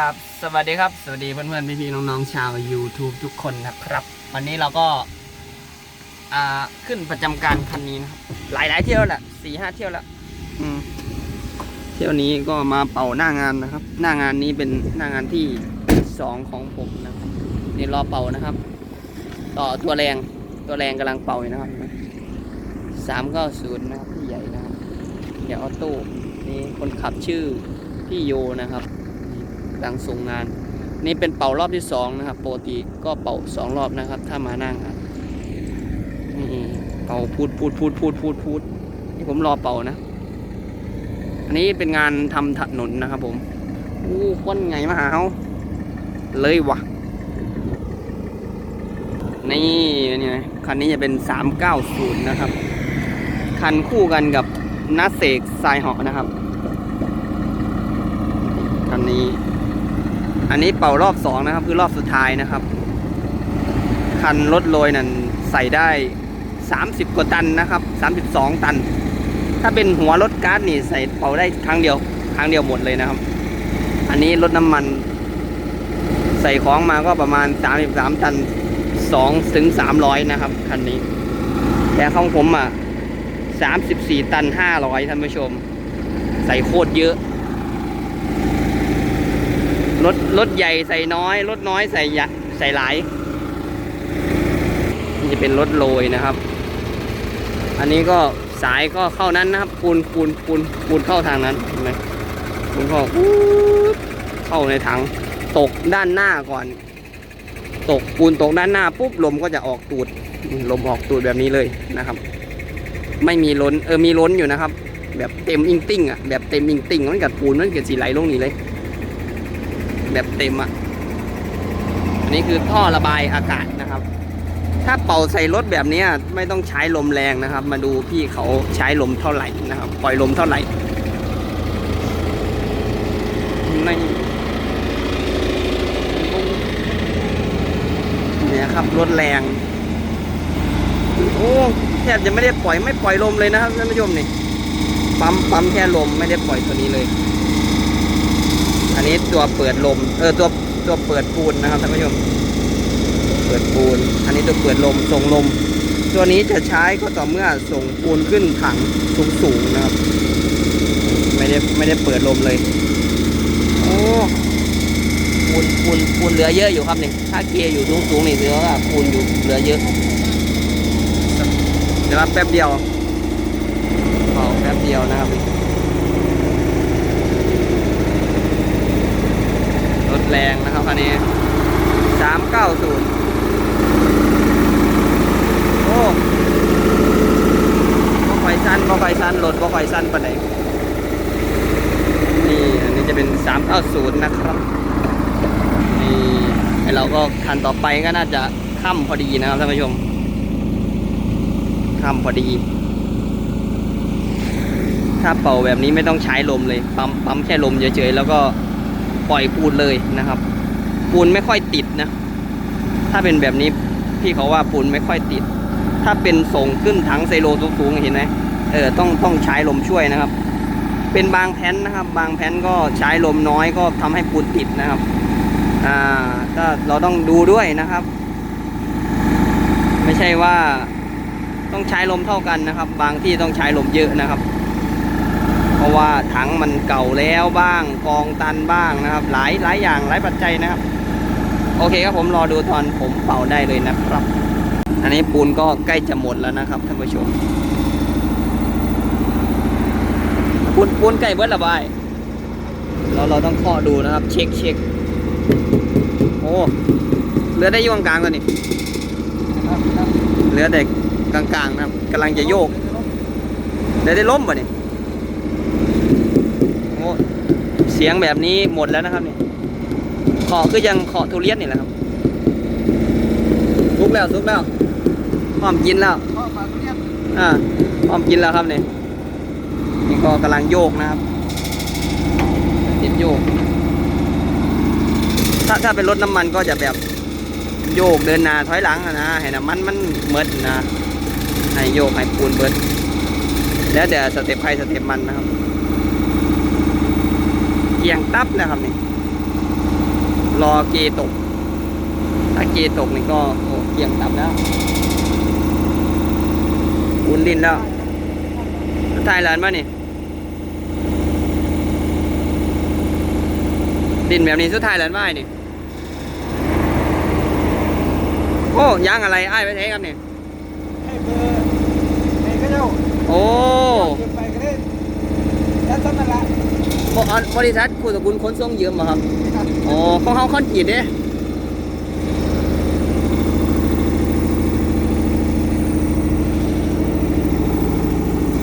ครับสวัสดีครับ สวัสดีเพื่อนๆพี่ๆน้องๆชาว YouTube ทุกคนนะครับ วันนี้เราก็ อ่าขึ้นประจำการคันนี้นะครับ หลายๆเที่ยวแหละสี่ห้าเที่ยวแล้วอืมเที่ยวนี้ก็มาเป่าหน้างานนะครับ หน้างานนี้เป็นหน้างานที่สองของผมนะครับนี่รอเป่านะครับ ต่อตัวแรงตัวแรงกำลังเป่าอยู่นะครับสามเก้าศูนย์นะครับพี่ใหญ่นะครับใหญ่ออโต้นี่คนขับชื่อพี่โยนะครับ กำลังส่งงาน นี่เป็นเป่ารอบที่สองนะครับปกติก็เป่าสองรอบนะครับ ถ้ามานั่งครับนี่เป่าพูดพูดพูดพูดพูดพูดนี่ผมรอเป่านะ อันนี้เป็นงานทำถนนนะครับ ผมอู้คนไงมาหาเขาเลยวะนี่นี่ไงคันนี้จะเป็น 390 นะครับ คันคู่กันกับนัสเสกทรายเหาะนะครับ คันนี้ อันนี้เป่ารอบสองนะครับ คือรอบสุดท้ายนะครับ คันรถโรยนั่นใส่ได้ 30 กว่าตันนะครับ 32 ตัน ถ้าเป็นหัวรถก๊าซนี่ใส่เป่าได้ครั้งเดียว ครั้งเดียวหมดเลยนะครับ อันนี้รถน้ำมัน ใส่ของมาก็ประมาณ 33 ตัน2ถึง300 นะครับ คันนี้ แต่ของผมอะ34 ตัน 500 ท่านผู้ชม ใส่โคตรเยอะ รถรถใหญ่ใส่น้อยรถน้อยใส่ยะใส่หลายนี่จะเป็นรถโรยนะครับ อันนี้ก็สายก็เข้านั้นนะครับปูนปูนปูนปูนเข้าทางนั้นเห็นไหมปูนเข้าเข้าในถังตกด้านหน้าก่อน ตกปูนตกด้านหน้าปุ๊บลมก็จะออกตูดลมออกตูดแบบนี้เลยนะครับ ไม่มีล้นเออมีล้นอยู่นะครับ แบบเต็มอิงติ้งอะแบบเต็มอิงติ้งมันกับปูนมันเกิดสีไหลลงนี่เลย แบบเต็มอะ อันนี้คือท่อระบายอากาศนะครับ ถ้าเป่าใส่รถแบบนี้ไม่ต้องใช้ลมแรงนะครับ มาดูพี่เขาใช้ลมเท่าไหร่นะครับ ปล่อยลมเท่าไหร่ไม่เนี่ยครับรถแรง โอ้แทบจะไม่ได้ปล่อยไม่ปล่อยลมเลยนะครับท่านผู้ชมนี่ปั๊มปั๊มแค่ลมไม่ได้ปล่อยตัวนี้เลย นนี้ตัวเปิดลม เออตัวตัวเปิดปูนนะครับท่านผู้ชม เปิดปูน อันนี้ตัวเปิดลมส่งลม ตัวนี้จะใช้ก็ต่อเมื่อส่งปูนขึ้นถังสูงสูงๆนะครับ ไม่ได้ไม่ได้เปิดลมเลย โอ้ปูนปูนปูนเหลือเยอะอยู่ครับนี่ถ้าเกียร์อยู่สูงสูงๆนี่ถือว่าปูนอยู่เหลือเยอะ เดี๋ยวรับแป๊บเดียวเป่าแป๊บเดียวนะครับ รถแันนี้สามเก้าศูนย์โอ้บ่ไฟสั้นบ่ไฟสั้นรถบ่ไฟสั้นปานไหนนี่อันนี้จะเป็นสามเก้าศูนย์นะครับนี่ไอเราก็คันต่อไปก็น่าจะค่ำพอดีนะครับท่านผู้ชมค่ำพอดี ถ้าเป่าแบบนี้ไม่ต้องใช้ลมเลย ปั๊มปั๊มแค่ลมเฉยๆแล้วก็ปล่อยปูนเลยนะครับ ปูนไม่ค่อยติดนะ ถ้าเป็นแบบนี้พี่เขาว่าปูนไม่ค่อยติด ถ้าเป็นส่งขึ้นถังไซโลสูงๆเห็นไหมเออต้องต้องใช้ลมช่วยนะครับ เป็นบางแผ่นนะครับ บางแผ่นก็ใช้ลมน้อยก็ทำให้ปูนติดนะครับ อ่าก็เราต้องดูด้วยนะครับ ไม่ใช่ว่าต้องใช้ลมเท่ากันนะครับ บางที่ต้องใช้ลมเยอะนะครับ เพราะว่าถังมันเก่าแล้วบ้างกองตันบ้างนะครับ หลายหลายอย่างหลายปัจจัยนะครับ โอเคครับผมรอดูตอนผมเป่าได้เลยนะครับ อันนี้ปูนก็ใกล้จะหมดแล้วนะครับท่านผู้ชมปูนปูนใกล้เบิดระบายเราเราต้องเคาะดูนะครับ เช็คเช็คโอ้เหลือได้อยุ่กลางๆก่อนนี่เหลือแต่กลางๆนะครับกำลังจะโยกเดี๋ยวได้ล้มป่ะนี่โอ้เสียงแบบนี้หมดแล้วนะครับนี่ ขอคือยังขอทุเรียนนี่แหละครับซุกแล้วซุกแล้วพร้อมกินแล้วอ่าพร้อมกินแล้วครับนี่นี่ก็กำลังโยกนะครับติดโยก ถ้าถ้าเป็นรถน้ำมันก็จะแบบโยกเดินหน้าถอยหลังอะนะให้น้ำมันมันเมิดนะให้โยกให้ปูนเบิดแล้วเดี๋ยวสเต็ปใครสเต็ปมันนะครับเอียงตับนะครับนี่ รอเกตก ถ้าเกตกนี่ก็โอ้เกี่ยงต่ำแล้วอุ่นดินแล้วไทยแลนด์มานี่ ดินแบบนี้สุดท้ายแล้วไม่นี่ โอ้ยางอะไรไอ้ายไปเทครับนี่ให้เบอร์ให้ก็เจ้าโอ้ เก็บไปก็ได้แล้วต้นนั่นละ บอันบริษัทคุณสกุลขนส่งยืมมาครับโอ้ของเขาคอนกรีตเด้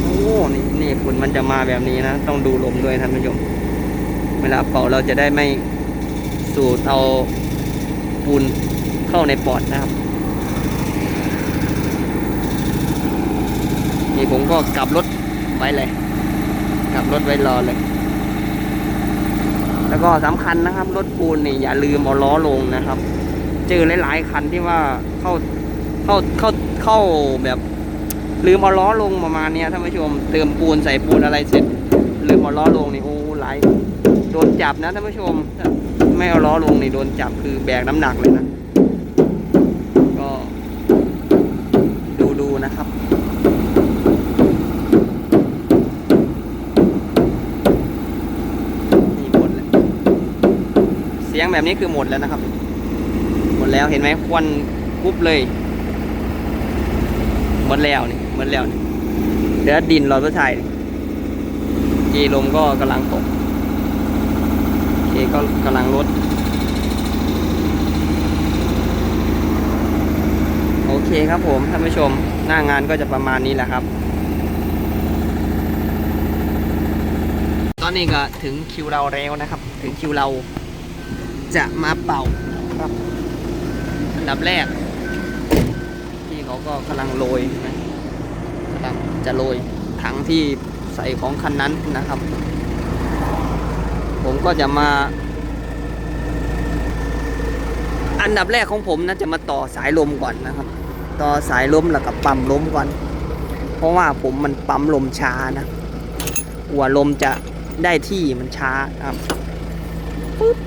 โอ้นี่นี่ฝุ่นมันจะมาแบบนี้นะ ต้องดูลมด้วยท่านผู้ชม เวลาเป่าเราจะได้ไม่สูดเอาปูนเข้าในปอดนะครับ นี่ผมก็กลับรถไว้เลย กลับรถไว้รอเลย แล้วก็สำคัญนะครับ รถปูนนี่อย่าลืมเอาล้อลงนะครับ เจอหลายๆคันที่ว่าเข้าเข้าเข้าเข้าแบบลืมเอาล้อลงประมาณนี้ท่านผู้ชมเติมปูนใส่ปูนอะไรเสร็จ ลืมเอาล้อลงนี่โอ้หลายโดนจับนะท่านผู้ชม ไม่เอาล้อลงนี่โดนจับคือแบกน้ำหนักเลยนะ ก็ดูดูนะครับ นี่หมดแล้ว เสียงแบบนี้คือหมดแล้วนะครับ หมดแล้วเห็นไหมควันกุบเลย หมดแล้วนี่หมดแล้วนี่เดี๋ยวดินรอยพระไทยกีลมก็กำลังตกเคก็กำลังลดโอเคครับผมท่านผู้ชมหน้างานก็จะประมาณนี้แหละครับ ตอนนี้ก็ถึงคิวเราแล้วนะครับ ถึงคิวเรา จะมาเป่าครับอันดับแรกพี่เขาก็กำลังโรยนะกำลังจะโรยถังที่ใส่ของคันนั้นนะครับ ผมก็จะมา อันดับแรกของผมนะจะมาต่อสายลมก่อนนะครับ ต่อสายลมแล้วก็ปั๊มลมก่อน เพราะว่าผมมันปั๊มลมช้านะหัวลมจะได้ที่มันช้าครับปุ๊บ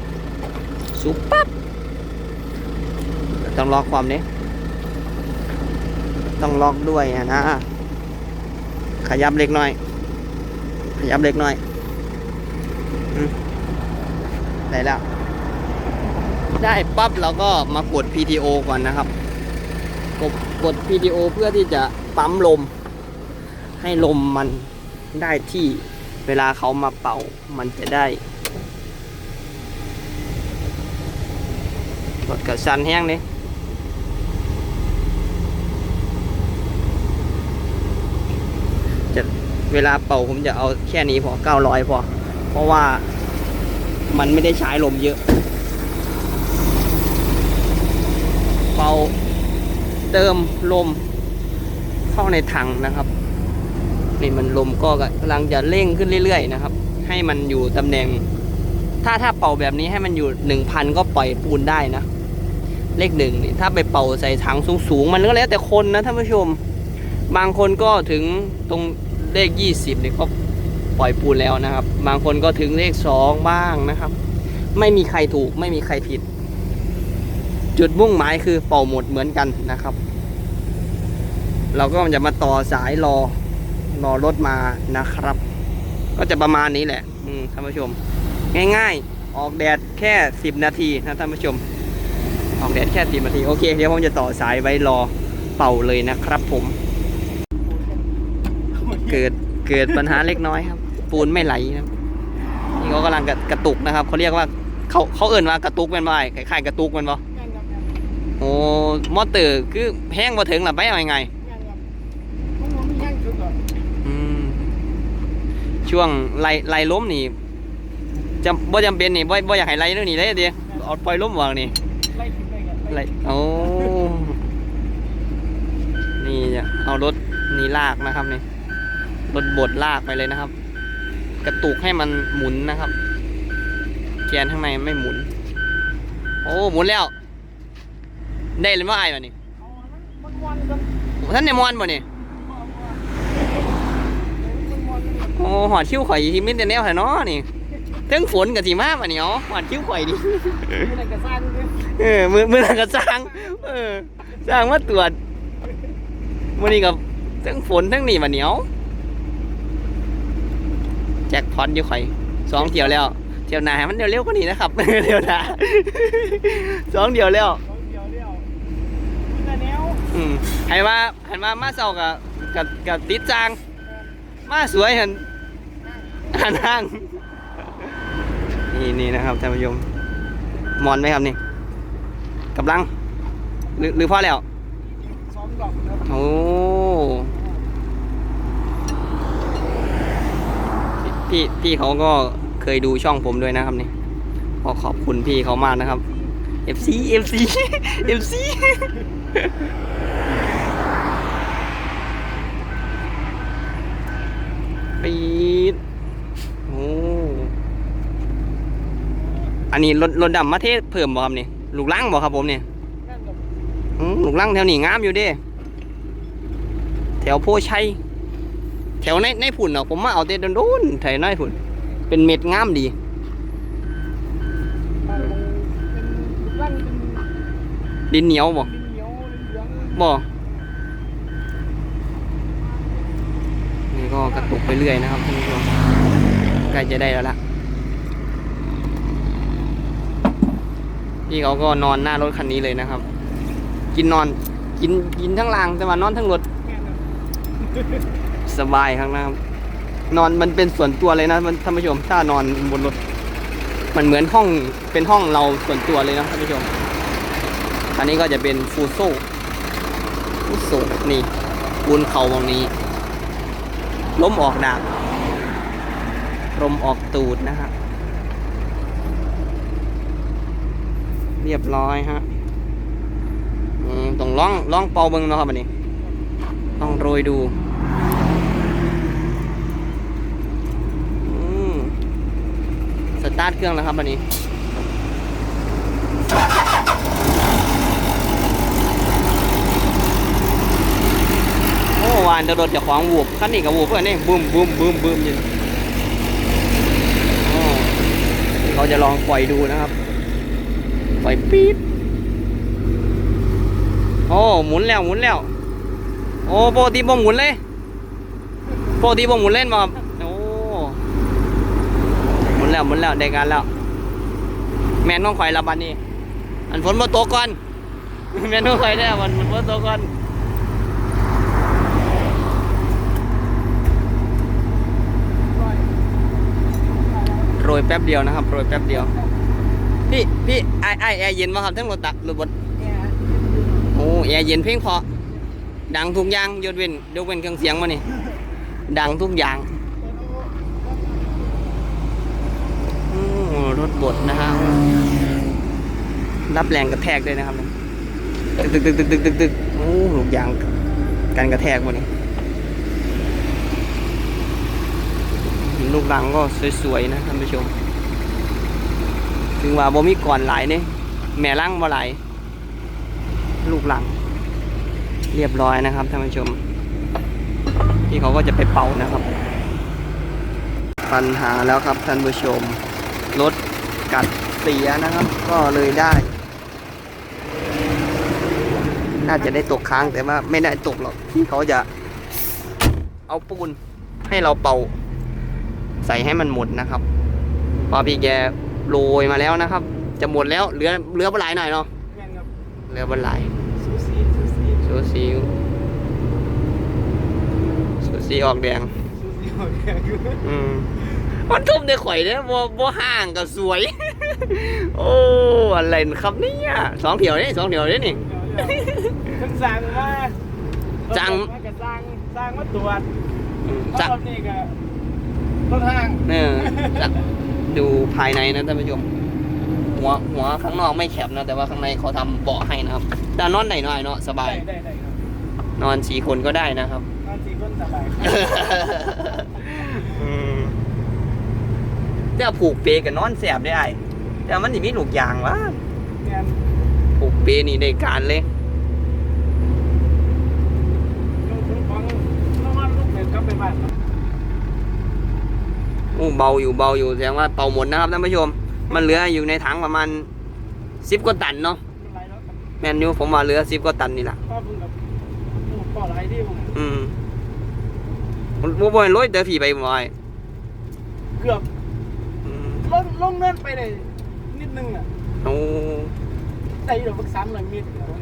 สุบปั๊บต้องล็อกความนี้ ต้องล็อกด้วยนะ ขยับเล็กน้อย ขยับเล็กน้อยอได้แล้ว ได้ปั๊บเราก็มากด PTO ก่อนนะครับ กดกด PTO เพื่อที่จะปั๊มลม ให้ลมมันได้ที่เวลาเขามาเป่ามันจะได้ กดกับสันแห้งนี่จะเวลาเป่าผมจะเอาแค่นี้พอ900พอ เพราะว่ามันไม่ได้ใช้ลมเยอะ เป่าเติมลมเข้าในถังนะครับ นี่มันลมก็กำลังจะเร่งขึ้นเรื่อยๆนะครับ ให้มันอยู่ตำแหน่ง ถ้าถ้าเป่าแบบนี้ให้มันอยู่หนึ่งพันก็ปล่อยปูนได้นะ เลขหนึ่งนี่ถ้าไปเป่าใส่ถังสูงๆ มันก็แล้วแต่คนนะท่านผู้ชม บางคนก็ถึงตรงเลขยี่สิบนี่ก็ปล่อยปูนแล้วนะครับ บางคนก็ถึงเลขสองบ้างนะครับ ไม่มีใครถูกไม่มีใครผิด จุดมุ่งหมายคือเป่าหมดเหมือนกันนะครับ เราก็จะมาต่อสายรอรอรถมานะครับ ก็จะประมาณนี้แหละท่านผู้ชม ง่ายๆ ออกแดดแค่ 10 นาทีนะท่านผู้ชม ออกแดดแค่10นาที โอเค เดี๋ยวผมจะต่อสายไว้รอเป่าเลยนะครับผม เกิดเกิดปัญหาเล็กน้อยครับ ปูนไม่ไหลนะครับนี่เขากำลังกระกระตุกนะครับเขาเรียกว่าเขาเขาเอิ่นว่ากระตุกเป็นบ่ไอ้คล้ายๆกระตุกเป็นบ่ยังครับโอ้มอเตอร์คือแห้งมาถึงหรือไปเอายังไงยังครับมันบ่มียังสุดหรอกอืมช่วงไล่ไล่ล้มนี่จำบ่จำเป็นนี่บ่บ่อยากให้ไล่เรื่องนี้เลยเดียวเอาปล่อยล้มวางนี่ ไล่ขึ้นไปกันไล่โอ้นี่จะเอารถนี่ลากนะครับนี่รถบดลากไปเลยนะครับ กระตุกให้มันหมุนนะครับ แกนข้างในไม่หมุน โอ้หมุนแล้ว ได้เลยว่าไอ้บ่นี่เอาอันนั้นมันวันกันท่านในมอนบ่นี่โอ้หอดชิวข่อยทีมินแต่แนวแถวนาะนี่ ทั้งฝนกับสีมาปะเนี่ยหวานคิ้วข่อยดิไม่ได้กระซ่างเลยเออมือมือนั้นก็สร้างเออสร้างมาตรวจมื่อนี้กับทั้งฝนทั้งนี่มาเหนียวแจ็คพอตอยู่ข่อยสองเที่ยวแล้วเที่ยวหนาให้มันเร็วๆกว่านี้นะครับเที่ยวหนาสองเที่ยวแล้วสองเดียวเดียวนี่ละแนวอืมให้ว่าให้ว่ามาเศร้ากับกับกับติดจางมาสวยหันหันห้าง นี่นี่นะครับท่านผู้ชมมอนไหมครับนี่กำลังหรือหรือพอแล้วสองดอกครับโอ้พี่พี่เขาก็เคยดูช่องผมด้วยนะครับนี่ขอขอบคุณพี่เขามากนะครับ FC FC FC ปีดโอ้ อันนี้รถรถดำมาเทศเพิ่มบ่ครับนี่ลูกลังบ่ครับผมเนี่ยนั่นกับอืมลูกลังแถวนี้งามอยู่เด้ แถวโพชัยแถวในในผุ่นเนาะผมมาเอาแต่โดนๆแถวในผุ่น เป็นเม็ดงามดีมันเป็นร่างเป็นดินเหนียวบ่ดินเหนียวเหลืองบ่นี่ก็กระตุกไปเรื่อยนะครับท่านผู้ชมใกล้จะได้แล้วล่ะ พี่เขาก็นอนหน้ารถคันนี้เลยนะครับ กินนอนกินกินทั้งรางแต่ว่านอนทั้งรถสบายครับนะครับ นอนมันเป็นส่วนตัวเลยนะมันท่านผู้ชมถ้านอนบนรถ มันเหมือนห้องเป็นห้องเราส่วนตัวเลยนะท่านผู้ชมอันนี้ก็จะเป็นฟูโซฟูโซนี่บุนเขาตรงนี้ ล้มออกดาบลมออกตูดนะฮะ เรียบร้อยฮะต้องล่องล่องเป่าเบิ้งเนาะครับอันนี้ต้องโรยดูสตาร์ทเครื่องแล้วครับอันนี้โอ้วานจะโดดจากขวางวูบขั้นนี้กับวูบเพื่อนนี่บึ้มบึ้มบึ้มบึ้มอยู่เราจะลองปล่อยดูนะครับ ปล่อยปี๊ดโอ้หมุนแล้วหมุนแล้ว โอ้ปกติบ่หมุนเลยปกติบ่หมุนเล่นมาโอ้หมุนแล้วหมุนแล้วได้การแล้ว แมนต้องคอยระบัดนี่อันฝนมาตกก่อนแมนต้องคอยได้วันฝนมาตกก่อนโรยแป๊บเดียวนะครับโรยแป๊บเดียว พี่พี่ไอไอแอร์เย็นป่ะครับทั้งรถตักรถบดเนี่ยโอ้แอร์เย็นเพียงพอดังทุกอย่างยกเว้นยกเว้นเครื่องเสียงมานี่ดังทุกอย่างโอ้รถบดนะฮะรับแรงกระแทกด้วยนะครับตึกตึกตึกตึกตึกตึกตึกโอ้ลูกยางการกระแทกมานี่ลูกรังก็สวยๆนะท่านผู้ชม ถึงว่าบ่มีก่อนหลายเนี่ยแม่ลังบ่หลายลูกหลัง เรียบร้อยนะครับท่านผู้ชมที่เขาก็จะไปเป่านะครับ ปัญหาแล้วครับท่านผู้ชมรถกัดเสียนะครับ ก็เลยได้ น่าจะได้ตกค้างแต่ว่าไม่ได้ตกหรอกที่เขาจะ เอาปูนให้เราเป่า ใส่ให้มันหมดนะครับพอพี่แก โรยมาแล้วนะครับ จะหมดแล้วเหลือเหลือบหลายหน่อยเนาะแม่นครับเหลือบหลายซูซีซูซีสูสีสูสีออกแดงซูซีโอเคคืออืมมันทุ่มในข่อยเนี่ยบ่บ่ห่างก็สวย โอ้อะไรครับเนี่ยสองเถียวนี่สองเถียวนี่นี่ทั้งสั่งมาสั่งมากับสั่งสั่งมาตรวจอืมรจะอบนี้ก็ต้นทางเออจะ ดูภายในนะท่านผู้ชม หัวหัวข้างนอกไม่แคบนะ แต่ว่าข้างในเขาทำเบาะให้นะครับแต่นอนได้หน่อยเนาะสบายได้ได้ได้ครับนอนสี่คนก็ได้นะครับ นอนสี่คนสบายอืมแต่ผูกเปกับนอนแสบได้ไอ้แต่มันสิมีลูกยางวะแม่นผูกเปนี่ได้การเลย ลูกคุณของน้องมันลูก เนี่ยกลับไปบ้านครับโอ้อ้เบาอยู่เบาอยู่แสดงว่าเป่าหมดนะครับท่านผู้ชม มันเหลืออยู่ในถังประมาณสิบกว่าตันเนาะเป็นไรแล้วครับแมนยูผมว่าเหลือสิบกว่าตันนี่แหละป้าเพิ่งกับพูดต่ออะไรที่ผมอืมผมผมบ่เห็นรถเจอผีไปบ่อยเกือบอืมลงลงเนินไปเลยนิดนึงอะโอ้แต่อยู่เดี๋ยวพักสามร้อยเมตรเดียวนะ